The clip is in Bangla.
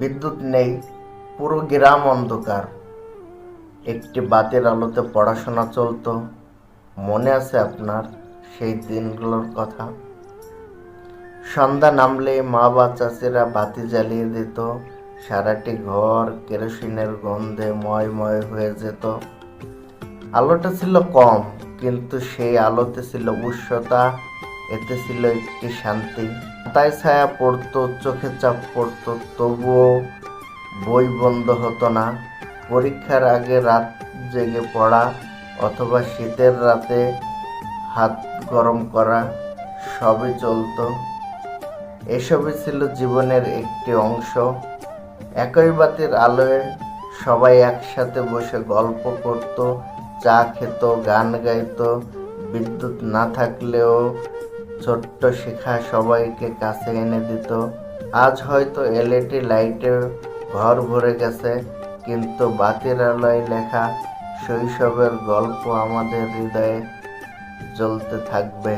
বিদ্যুৎ নেই, পুরো গ্রাম অন্ধকার। একটি বাতির আলোতে পড়াশোনা চলতো, মনে আছে আপনার সেই দিনগুলোর কথা? সন্ধ্যা নামলে মা বা চাচিরা বাতি জ্বালিয়ে দিত, সারাটি ঘর কেরোসিনের গন্ধে ময়ময় হয়ে যেত। আলোটা ছিল কম, কিন্তু সেই আলোতে ছিল উষ্ণতা, এতে ছিল একটি শান্তি। তাই ছায়া পড়তো, চোখে চাপ পড়তো, তবুও বই বন্ধ হতো না। পরীক্ষার আগে রাত জেগে পড়া অথবা শীতের রাতে হাত গরম করা সবই চলতো। এসবই ছিল জীবনের একটি অংশ। একই বাতির আলোয় সবাই একসাথে বসে গল্প করত, চা খেত, গান গাইতো। বিদ্যুৎ না থাকলেও ছোট্ট শিখা সবাইকে কাছে এনে দিত। আজ হয়তো এলইডি লাইটে ঘর ভরে গেছে, কিন্তু বাতির আলোয় লেখা শৈশবের গল্প আমাদের হৃদয়ে জ্বলতে থাকবে।